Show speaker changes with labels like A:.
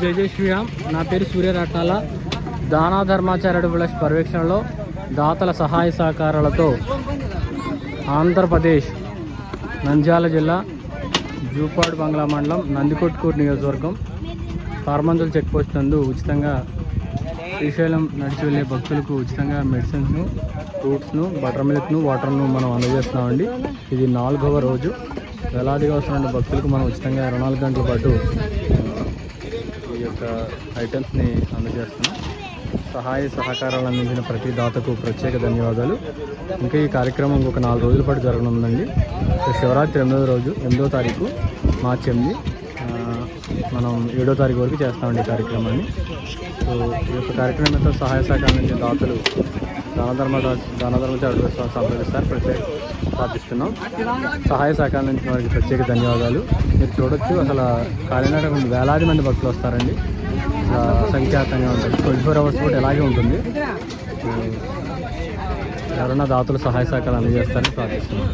A: జయ జయ శ్రీరామ్ నా పేరు సూర్యరత్నాల దానాధర్మాచార్యుడు దానా ధర్మాచార్యుడు ప్లస్ పర్యవేక్షణలో దాతల సహాయ సహకారాలతో ఆంధ్రప్రదేశ్ నంద్యాల జిల్లా జూపాడు బంగ్లా మండలం నందికొట్కూరు నియోజకవర్గం కార్మందుల చెక్ పోస్ట్ నందు ఉచితంగా శ్రీశైలం నడిచి వెళ్ళే భక్తులకు ఉచితంగా మెడిసిన్స్ను ఫ్రూట్స్ను బటర్ మిల్క్ను వాటర్ను మనం అందజేస్తున్నామండి. ఇది నాలుగవ రోజు. వేలాదిగా వస్తున్న భక్తులకు మనం ఉచితంగా ఇరవై నాలుగు గంటల పాటు ఈ యొక్క ఐటమ్స్ని అందజేస్తున్నాం. సహాయ సహకారాలు అందించిన ప్రతి దాతకు ప్రత్యేక ధన్యవాదాలు. ఇంకా ఈ కార్యక్రమం ఒక నాలుగు రోజుల పాటు జరగనుందండి. శివరాత్రి ఎనిమిదో రోజు ఎనిమిదో తారీఖు మార్చి ఎనిమిది. మనం ఏడో తారీఖు వరకు చేస్తామండి ఈ కార్యక్రమాన్ని. సో ఈ యొక్క కార్యక్రమంతో సహాయ సహకారం అందించిన దాతలు దానధర్మ దానధర్మ సంప్రదిస్తారు ప్రత్యేక ప్రార్థిస్తున్నాం. సహాయ సహకారం నుంచి వారికి ప్రత్యేక ధన్యవాదాలు. మీరు చూడొచ్చు అసలు కాలినాడకు వేలాది మంది భక్తులు వస్తారండి. సంఖ్యాతంగా అసంఖ్యాతంగా ఉంటుంది. ట్వంటీ ఫోర్ అవర్స్ కూడా ఇలాగే ఉంటుంది. ఎవరన్నా దాతలు సహాయ సహకారాలు అందజేస్తారని ప్రార్థిస్తున్నాం.